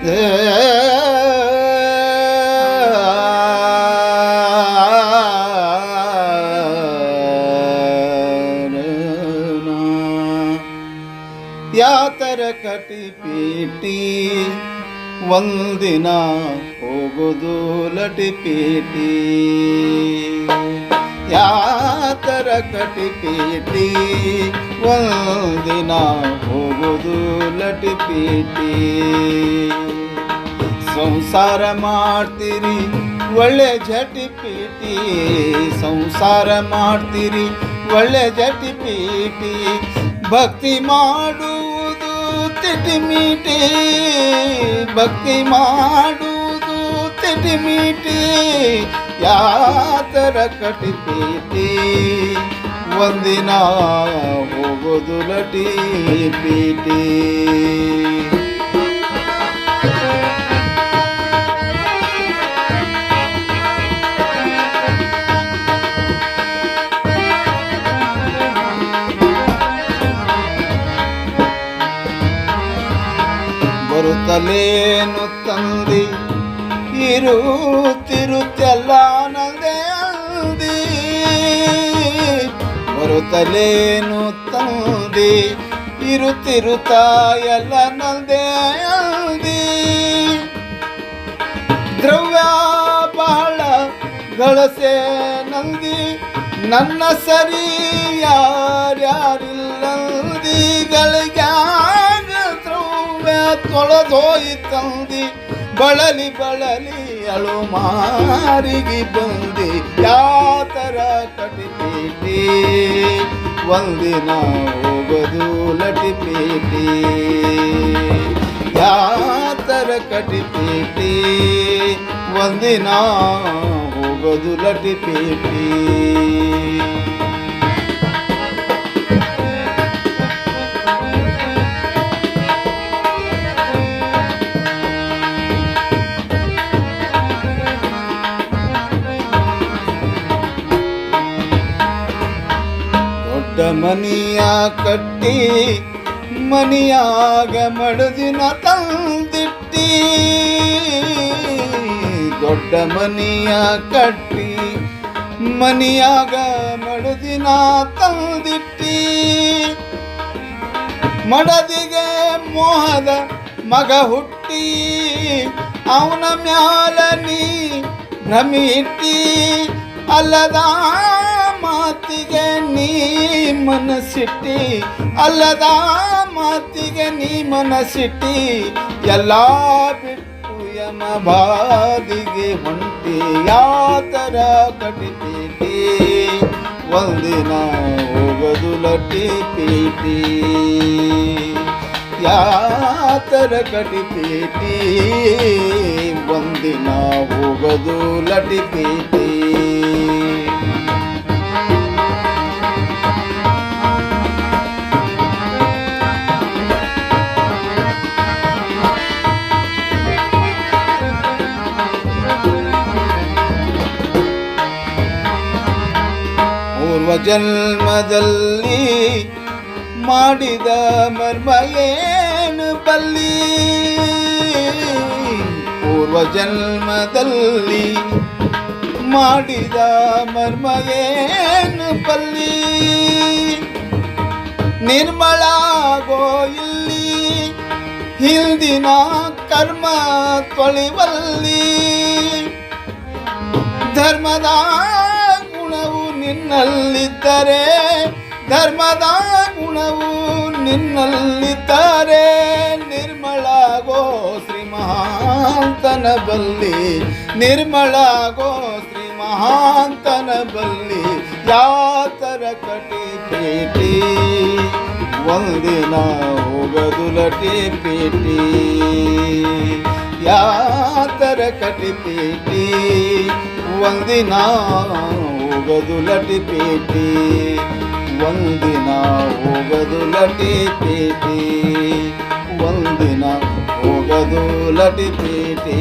ಯಾತರ ಕಟಿ ಪೀಟಿ ಒಂದಿನ ಹೋಗುದು ಲಟಿ ಪೀಟಿ. ಯಾತರ ಕಟಿ ಪೀಟಿ ಒಂದಿನ ಹೋಗುದು ಲಟಿ ಪೀಟಿ. ಸಂಸಾರ ಮಾಡ್ತೀರಿ, ಒಳ್ಳೆ ಜಟಿ ಪೀಟಿ ಸಂಸಾರ ಮಾಡ್ತೀರಿ, ಒಳ್ಳೆ ಜಟಿ ಪೀಟಿ ಭಕ್ತಿ ಮಾಡುವುದು ತಿಟಿಮೀಟಿ ಭಕ್ತಿ ಮಾಡುವುದು ತಿಟಿಮೀಟಿ ಯಾತರ ಕಟಿಪೀಟಿ ಒಂದಿನ ಹೋಗೋದು ಲಟಿ ಪೀಟಿ ಬರುತ್ತಲೇನು ತಂದಿ? ಇರುತ್ತಿರುತ್ತೆಲ್ಲ ನಲ್ದೆ ಅಂದಿ. ಬರುತ್ತಲೇನು ತಂದಿ? ಇರುತ್ತಿರುತ್ತ ಎಲ್ಲ ನಲ್ದೆ ಅಂದಿ. ದ್ರವ್ಯ ಬಹಳ ಗಳಸೆ ನಂದಿ ನನ್ನ ಸರಿ ಯಾರ್ಯಾರಿಲ್ಲ ಗಳಿಗ್ಯಾಗ ದ್ರವ್ಯ ತೊಳೆದೋಯಿತಂದಿ ಬಳಲಿ ಬಳಲಿ ಅಳು ಮಾರಿಗೆ ಬಂದಿ, ಯಾತರ ಕಟಿಪೀಟಿ ಒಂದಿನ ಹೋಗದು ಲಟಿಪೀಟಿ ಯಾತರ ಕಟಿಪೀಟಿ ಒಂದಿನ ಹೋಗದು ಲಟಿಪೀಟಿ ದೊಡ್ಡ ಮನಿಯ ಕಟ್ಟಿ, ಮನಿಯಾಗ ಮಡದಿನ ತಂದಿಟ್ಟಿ. ದೊಡ್ಡ ಮನಿಯ ಕಟ್ಟಿ, ಮನಿಯಾಗ ಮಡದಿನ ತಂದಿಟ್ಟಿ. ಮಡದಿಗೆ ಮೋಹದ ಮಗ ಹುಟ್ಟಿ, ಅವನ ಮ್ಯಾಲ ನೀ ಭ್ರಮಿಟ್ಟಿ ಅಲ್ಲದ ಮಾತಿಗೆ ನೀ ಮನಸಿಟ್ಟಿ ಅಲ್ಲದ ಮಾತಿಗೆ ನೀ ಮನಸಿಟ್ಟಿ ಎಲ್ಲ ಬಿಟ್ಟು ಯಮ ಬಾದಿಗೆ ಹೊಂಟಿ ಯಾತರ ಕಟಿಪೀಟಿ ಒಂದಿನ ಹೋಗದು ಲಟಿ ಪೀಟಿ ಯಾತರ ಕಟಿಪೀಟಿ ಒಂದಿನ ಹೋಗದು ಲಟಿ ಪೀಟಿ ಪೂರ್ವ ಜನ್ಮದಲ್ಲಿ ಮಾಡಿದ ಏನು ಬಲ್ಲಿ ಪೂರ್ವ ಜನ್ಮದಲ್ಲಿ ಮಾಡಿದ ಮರ್ಮ ಏನು ಬಲ್ಲಿ ನಿರ್ಮಳಾಗೋ ಇಲ್ಲಿ ಹಿಂದಿನ ಕರ್ಮ ತೊಳಿವಲ್ಲಿ? ಧರ್ಮದ ನಿನ್ನಲ್ಲಿದ್ದರೆ ಧರ್ಮದ ಗುಣವು ನಿನ್ನಲ್ಲಿದ್ದರೆ ನಿರ್ಮಳಾಗೋ ಶ್ರೀ ಮಹಾಂತನ ಬಲ್ಲಿ, ನಿರ್ಮಳಾಗೋ ಶ್ರೀ ಮಹಾಂತನ ಬಲ್ಲಿ, ಯಾತರ ಕಟಿ ಪೇಟಿ ಒಂದಿನ ಹೋಗದು ಲಟಿ ಪೇಟಿ ಯಾತರ ಕಟಿ ಪೇಟಿ ಒಂದಿನ ಹೋಗದು ಲಟಿ ಪೇಟಿ ಒಂದಿನ ಹೋಗದು ಲಟಿ ಪೇಟಿ ಒಂದಿನ ಹೋಗದು ಲಟಿ ಪೇಟಿ